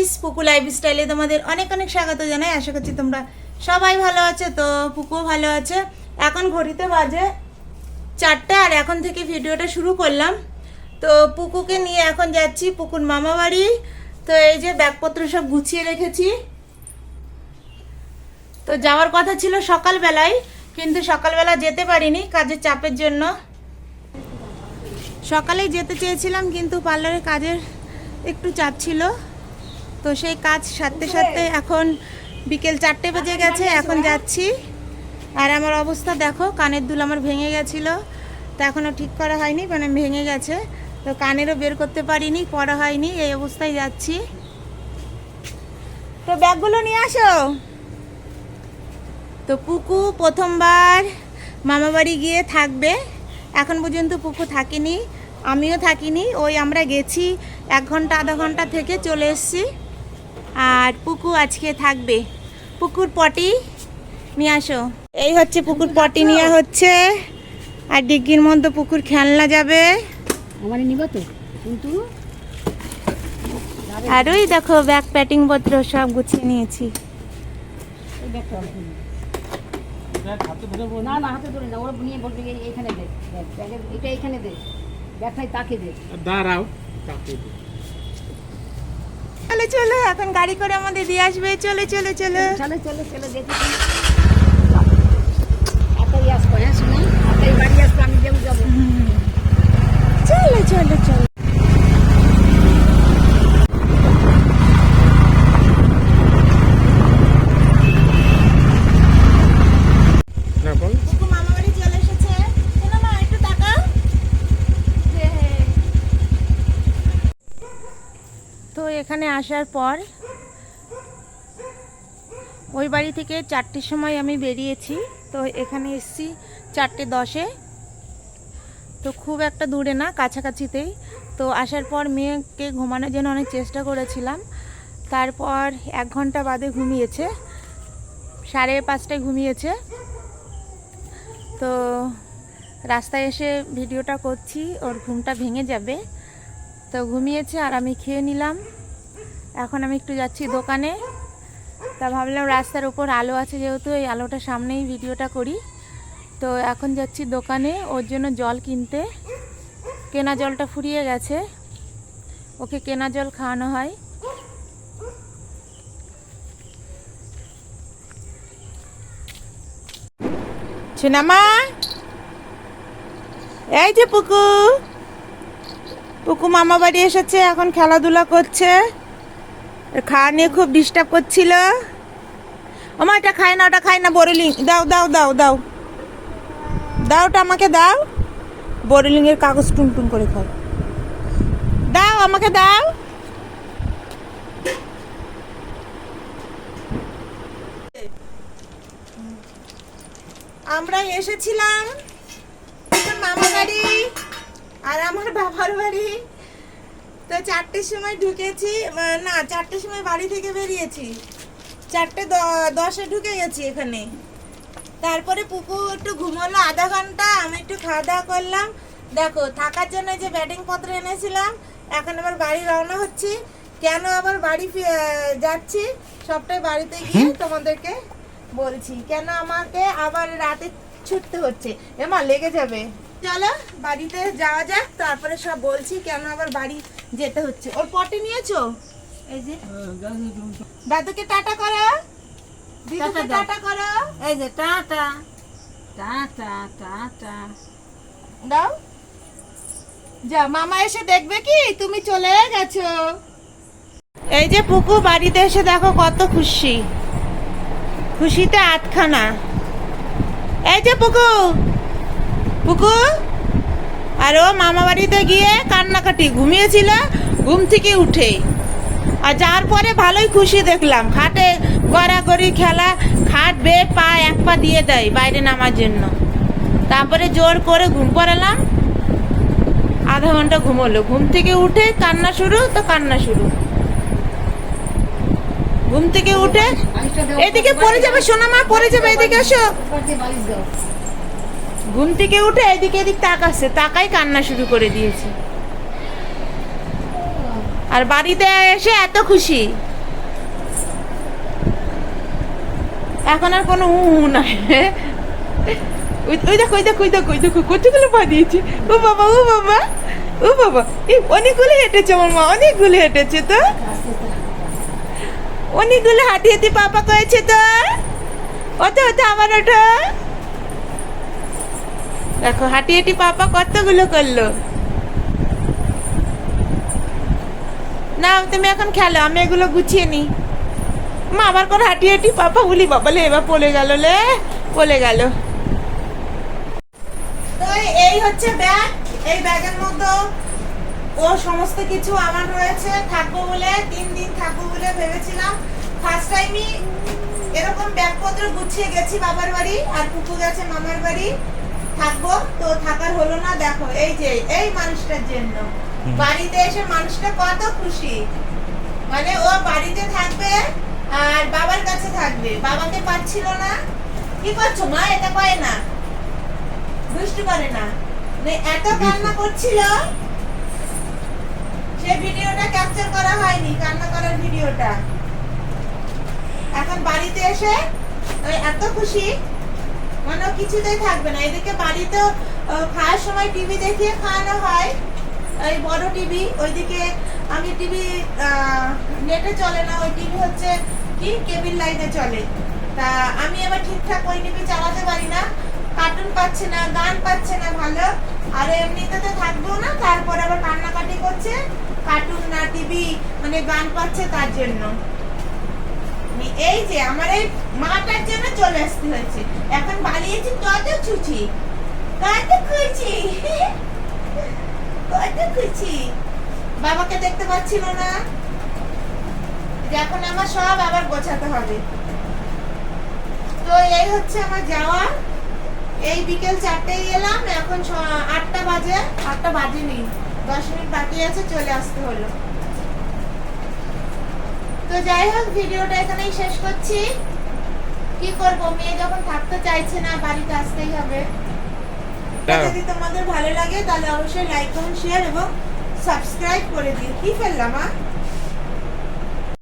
Guys পুকু life স্টাইলে তোমাদের অনেক অনেক স্বাগত জানাই। আশা করছি তোমরা সবাই ভালো আছে। তো পুকুও ভালো আছে। এখন ঘড়িতে বাজে চারটে আর এখন থেকে ভিডিওটা শুরু করলাম। তো পুকুকে নিয়ে এখন যাচ্ছি পুকুর মামা বাড়ি। তো এই যে ব্যাগপত্র সব গুছিয়ে রেখেছি। তো যাওয়ার কথা ছিল সকালবেলায়, কিন্তু সকালবেলা যেতে পারিনি কাজের চাপের জন্য। সকালেই যেতে চেয়েছিলাম, কিন্তু পার্লারে কাজের একটু চাপ ছিল। তো সেই কাজ সারতে সারতে এখন বিকেল চারটে বেজে গেছে, এখন যাচ্ছি। আর আমার অবস্থা দেখো, কানের দুল আমার ভেঙে গেছিল, তো এখনও ঠিক করা হয়নি মানে ভেঙে গেছে। তো কানেরও বের করতে পারিনি, পড়া হয়নি, এই অবস্থায় যাচ্ছি। তো ব্যাগগুলো নিয়ে আসো। তো পুকু প্রথমবার মামাবাড়ি গিয়ে থাকবে, এখন পর্যন্ত পুকু থাকিনি, আমিও থাকিনি, ওই আমরা গেছি এক ঘণ্টা, আধা ঘণ্টা থেকে চলে এসেছি। আর পুকু আজকে থাকবে। পুকুর পটি নিয়ে আসো। এই হচ্ছে পুকুর পটি নিয়ে হচ্ছে। আর ডিগ্গির মধ্যে পুকুর খেলনা যাবে। আমার নিব তো। কিন্তু আর ওই দেখো ব্যাগ প্যাটিং পত্র সব গুছিয়ে নিয়েছি। এই ব্যাগটা আমাকে দিন। না না হাতে ধরে না ওরা নিয়ে বলবে এইখানে দে। ব্যাগের এটা এইখানে দে। ব্যাগটাই তাকে দে। দাঁড়াও তাকে দে। চলো চলো, এখন গাড়ি করে আমাদের দিয়ে আসবে। চলে চলে, চলো। চলো চলো চলো, দেখি একাই আসব হ্যাঁ শুনে একাই বাড়ি আসব আমি যেও যাব চলো চলো চলো না বল কুকু মামা বাড়ি চলে এসেছে শোনো মা একটু তাকাও তো এখানে আসার পর ওই বাড়ি থেকে চারটের সময় আমি বেরিয়েছি। তো এখানে এসেছি চারটে দশে। তো খুব একটা দূরে না, কাছাকাছিতেই। তো আসার পর মেয়েকে ঘুমানোর জন্য অনেক চেষ্টা করেছিলাম। তারপর এক ঘণ্টা বাদে ঘুমিয়েছে। সাড়ে পাঁচটায় ঘুমিয়েছে। তো রাস্তায় এসে ভিডিওটা করছি, ওর ঘুমটা ভেঙে যাবে। তো ঘুমিয়েছে আর আমি খেয়ে নিলাম। এখন আমি একটু যাচ্ছি দোকানে। তা ভাবলাম রাস্তার উপর আলো আছে যেহেতু, এই আলোটার সামনেই ভিডিওটা করি। তো এখন যাচ্ছি দোকানে, ওর জন্য জল কিনতে। কেনা জলটা ফুরিয়ে গেছে। ওকে কেনা জল খাওয়ানো হয়। সোনামা? এই যে পুকু। পুকু মামা বাড়ি এসেছে, এখন খেলাধুলা করছে। খাওয়া নিয়ে খুব ডিস্টার্ব করছিল। আমার এটা খায় না, ওটা খায় না বোরেলিং দাও দাও দাও দাও। দাও ওটা আমাকে, দাও। বোরেলিং এর কাগজ টুন টুন করে খাও। দাও, আমাকে দাও। আমরা এসেছিলাম। মামা বাড়ি আর আমার বাবার বাড়ি। তো চারটের সময় ঢুকেছি না চারটের সময় বাড়ি থেকে বেরিয়েছি। চারটে দশে ঢুকে গেছি এখানে। তারপরে পুকু একটু ঘুমোলো আধা ঘণ্টা আমি একটু খাওয়া দাওয়া করলাম। দেখো থাকার জন্য যে ব্যাটিং পত্র এনেছিলাম এখন আবার বাড়ি রওনা হচ্ছি। কেন আবার বাড়ি যাচ্ছি সবটাই বাড়িতে গিয়ে তোমাদেরকে বলছি। কেন আমাকে আবার রাতে ছুটতে হচ্ছে? এমা লেগে যাবে। চলো বাড়িতে যাওয়া যাক তারপরে সব বলছি কেন আবার বাড়ি যেতে হচ্ছে। ওর পটে নিয়েছো? এই যে। দাদুকে টাটা করো। দিদুকে টাটা করো। এই যে টাটা। Tata tata. দাও। যা মামা এসে দেখবে কি? তুমি চলে গেছো। এই যে পুকু বাড়িতে এসে দেখো কত খুশি। খুশিতে আটখানা। এই যে পুকু। পুকু আর ও মামা বাড়িতে গিয়ে কান্নাকাটি, ঘুমিয়েছিল, ঘুম থেকে উঠে আর যাওয়ার পরে ভালোই খুশি দেখলাম। খাটে গড়াগড়ি খেলা, খাট বে পা এক পা দিয়ে দেয় বাইরে নামার জন্য। তারপরে জোর করে ঘুম পড়ালাম। আধা ঘণ্টা ঘুমোলো। ঘুম থেকে উঠে কান্না শুরু, তো কান্না শুরু। ঘুম থেকে উঠে এদিকে পড়ে যাবে সোনামা, পড়ে যাবে, এদিকে এসো। ঘুম থেকে উঠে এদিকে এদিক তাকাচ্ছে, তাকাই কান্না শুরু করে দিয়েছে। আর বাড়িতে এসে এত খুশি। এখন আর কোনো উ নাই। ওই দেখো ওই দেখো ওই দেখো ওই দেখো, কতগুলো পা দিয়েছে। ও বাবা ও বাবা ও বাবা। অনেকগুলো হেঁটেছে আমার মা, অনেকগুলো হেঁটেছে তো। অনেকগুলো হাঁটি হাঁটি পাপা করেছে তো। অত অত আমার ওটা দেখো, হাঁটি হাঁটি পাপা কতগুলো করল। না তুমি এখন খেলো, আমি এগুলো গুছিয়ে নি মা, আবার করে হাঁটি হাঁটি পাপা বলি বাবা লে এবার পড়ে গেল লে, পড়ে গেল। তো এই হচ্ছে ব্যাগ, এই ব্যাগের মধ্যে ও সমস্ত কিছু আমার রয়েছে, থাকব বলে, তিন দিন থাকব বলে ভেবেছিলাম। ফার্স্ট টাইমই এরকম ব্যাগপত্র গুছিয়ে গেছি বাবার বাড়ি, আর কুকু গেছে মামার বাড়ি। থাকব? তো থাকার হলো না দেখো এই যে এই মানুষটার জন্য। বাড়িতে এসে মানুষটা কত খুশি। মানে ও বাড়িতে থাকবে আর বাবার কাছে থাকবে। বাবাকে পাচ্ছিল না। কি করছ মা? এটা করে না। দুষ্টু করে না। মানে এত কান্না করছিল সে ভিডিওটা ক্যাপচার করা হয়নি কান্না করার ভিডিওটা। এখন বাড়িতে এসে এত খুশি মানে কিছুতেই থাকবে না। এদিকে বাড়িতেও আহ, খাওয়ার সময় টিভি দেখিয়ে খাওয়ানো হয়। ওই বড় টিভি ওইদিকে আমি টিভি নেটে চলে না ওই টিভি হচ্ছে কি? কেবিল লাইনে চলে। তা আমি আবার ঠিকঠাক ওই টিভি চালাতে পারি না। কার্টুন পাচ্ছে না গান পাচ্ছে না ভালো। আর এমনিতে তো থাকবেও না তারপর আবার কান্নাকাটি করছে। কার্টুন না টিভি মানে গান পাচ্ছে তার জন্য। মানে এই যে আমার এই মাটার জন্য চলে আসতে হয়েছে। এখন বাড়িয়েছি কত ছুচি? কত খুঁজি কত খুঁজি বাবাকে দেখতে পাচ্ছিল না। এখন আমার সব আবার গোছাতে হবে। তো এই হচ্ছে আমার যাওয়া। এই বিকেল চারটেয় এলাম, এখন আটটা বাজে। আটটা বাজেনি। দশ মিনিট বাকি আছে, চলে আসতে হলো। তো যাই হোক ভিডিওটা এখানেই শেষ করছি। কি করব? মেয়ে যখন থাকতে চাইছে না বাড়িতে আসতেই হবে। যদি তোমাদের ভালো লাগে তাহলে অবশ্যই লাইক কমেন্ট শেয়ার এবং সাবস্ক্রাইব করে দিও। কি ফেললাম আ?